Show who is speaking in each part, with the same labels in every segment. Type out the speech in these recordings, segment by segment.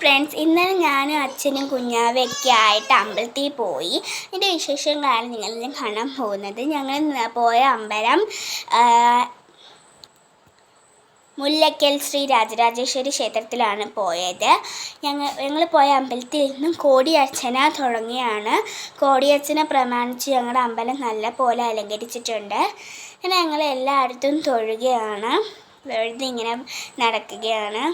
Speaker 1: Friends ഇന്നലെ ഞാനും അച്ഛനും കുഞ്ഞാവൊക്കെ ആയിട്ട് അമ്പലത്തിൽ പോയി. എന്റെ വിശേഷങ്ങളാണ് നിങ്ങളെല്ലാം കാണാൻ പോകുന്നത്. ഞങ്ങൾ പോയ അമ്പലം മുല്ലക്കൽ ശ്രീ രാജരാജേശ്വരി ക്ഷേത്രത്തിലാണ് പോയത്. ഞങ്ങൾ ഞങ്ങൾ പോയ അമ്പലത്തിൽ നിന്നും കോടിയർച്ചന തുടങ്ങിയാണ്. കോടിയർച്ചന പ്രമാണിച്ച് ഞങ്ങളുടെ അമ്പലം നല്ല പോലെ അലങ്കരിച്ചിട്ടുണ്ട്. പിന്നെ ഞങ്ങൾ എല്ലായിടത്തും തൊഴുകയാണ്. തൊഴുത് ഇങ്ങനെ നടക്കുകയാണ്.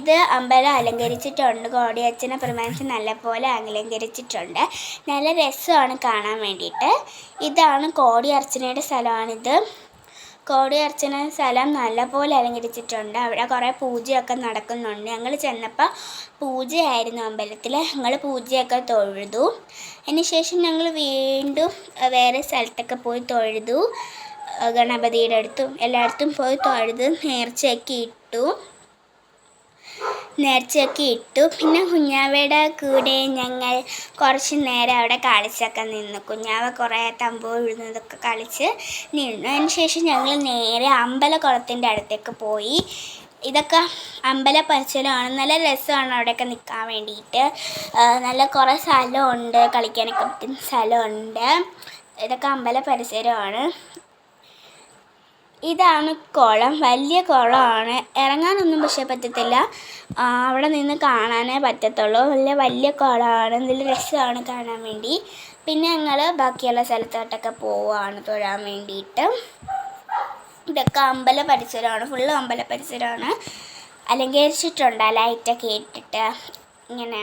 Speaker 1: ഇത് അമ്പലം അലങ്കരിച്ചിട്ടുണ്ട്. കോടിയച്ഛനെ പ്രമാണിച്ച് നല്ലപോലെ അലങ്കരിച്ചിട്ടുണ്ട്. നല്ല രസമാണ് കാണാൻ വേണ്ടിയിട്ട്. ഇതാണ് കോടി അർച്ചനയുടെ സ്ഥലമാണിത്. കോടി അർച്ചന സ്ഥലം നല്ലപോലെ അലങ്കരിച്ചിട്ടുണ്ട്. അവിടെ കുറേ പൂജയൊക്കെ നടക്കുന്നുണ്ട്. ഞങ്ങൾ ചെന്നപ്പോൾ പൂജയായിരുന്നു അമ്പലത്തിൽ ഞങ്ങൾ പൂജയൊക്കെ തൊഴുതു. അതിനുശേഷം ഞങ്ങൾ വീണ്ടും വേറെ സ്ഥലത്തൊക്കെ പോയി തൊഴുതു. ഗണപതിയുടെ അടുത്തും എല്ലായിടത്തും പോയി തൊഴുത് നേർച്ചയൊക്കെ ഇട്ടു. നേർച്ചയൊക്കെ ഇട്ടു. പിന്നെ കുഞ്ഞാവയുടെ കൂടെ ഞങ്ങൾ കുറച്ച് നേരം അവിടെ കളിച്ചൊക്കെ നിന്നു. കുഞ്ഞാവ കുറേ തമ്പു വിഴുന്നതൊക്കെ കളിച്ച് നിന്നു. അതിന് ശേഷം ഞങ്ങൾ നേരെ അമ്പലക്കുളത്തിന്റെ അടുത്തേക്ക് പോയി. ഇതൊക്കെ അമ്പല പരിസരമാണ്. നല്ല രസമാണ് അവിടെയൊക്കെ നിൽക്കാൻ വേണ്ടിയിട്ട്. നല്ല കുറേ സ്ഥലമുണ്ട്. കളിക്കാനൊക്കെ പറ്റുന്ന സ്ഥലമുണ്ട്. ഇതൊക്കെ അമ്പല പരിസരമാണ്. ഇതാണ് കുളം. വലിയ കുളമാണ്. ഇറങ്ങാനൊന്നും പക്ഷേ പറ്റത്തില്ല. അവിടെ നിന്ന് കാണാനേ പറ്റത്തുള്ളൂ. നല്ല വലിയ കുളമാണ്. നല്ല രസമാണ് കാണാൻ വേണ്ടി. പിന്നെ ഞങ്ങൾ ബാക്കിയുള്ള സ്ഥലത്തോട്ടൊക്കെ പോവുകയാണ് തൊഴാൻ വേണ്ടിയിട്ട്. ഇതൊക്കെ അമ്പല പരിസരമാണ്. ഫുള്ള് അമ്പല പരിസരമാണ്. അലങ്കരിച്ചിട്ടുണ്ട് ലൈറ്റൊക്കെ ഇട്ടിട്ട് ഇങ്ങനെ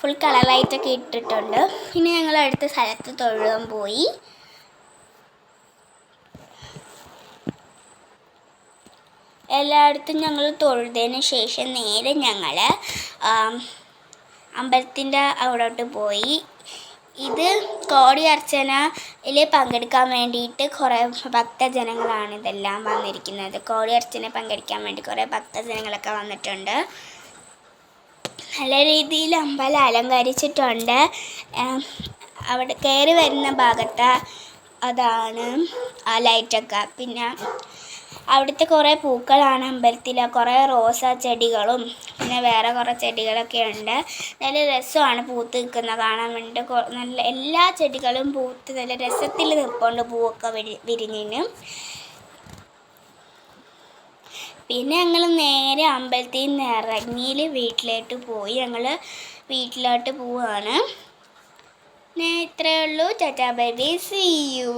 Speaker 1: ഫുൾ കളർ ലൈറ്റൊക്കെ ഇട്ടിട്ടുണ്ട്. പിന്നെ ഞങ്ങൾ അടുത്ത സ്ഥലത്ത് തൊഴുവാൻ പോയി. എല്ലായിടത്തും ഞങ്ങൾ തൊഴുതതിന് ശേഷം നേരെ ഞങ്ങൾ അമ്പലത്തിന്റെ അവിടോട്ട് പോയി. ഇത് കോടി അർച്ചനയിൽ പങ്കെടുക്കാൻ വേണ്ടിയിട്ട് കുറേ ഭക്തജനങ്ങളാണ് ഇതെല്ലാം വന്നിരിക്കുന്നത്. കോടി അർച്ചന പങ്കെടുക്കാൻ വേണ്ടി കുറേ ഭക്തജനങ്ങളൊക്കെ വന്നിട്ടുണ്ട്. നല്ല രീതിയിൽ അമ്പലം അലങ്കരിച്ചിട്ടുണ്ട്. അവിടെ കയറി വരുന്ന ഭാഗത്ത് അതാണ് ആ ലൈറ്റൊക്കെ. പിന്നെ അവിടുത്തെ കുറേ പൂക്കളാണ് അമ്പലത്തിൽ കുറേ റോസാ ചെടികളും പിന്നെ വേറെ കുറേ ചെടികളൊക്കെ ഉണ്ട്. നല്ല രസമാണ് പൂത്ത് നിൽക്കുന്നത് കാണാൻ വേണ്ടി നല്ല എല്ലാ ചെടികളും പൂത്ത് നല്ല രസത്തിൽ നിൽപ്പുണ്ട് പൂവൊക്കെ വിരി പിന്നെ ഞങ്ങൾ നേരെ അമ്പലത്തിൽ നിന്ന് ഇറങ്ങിയിൽ വീട്ടിലോട്ട് പോയി. ഞങ്ങൾ വീട്ടിലോട്ട് പോവാണ്. ഇത്രയേ ഉള്ളൂ. ചാറ്റാ ബൈ സി യു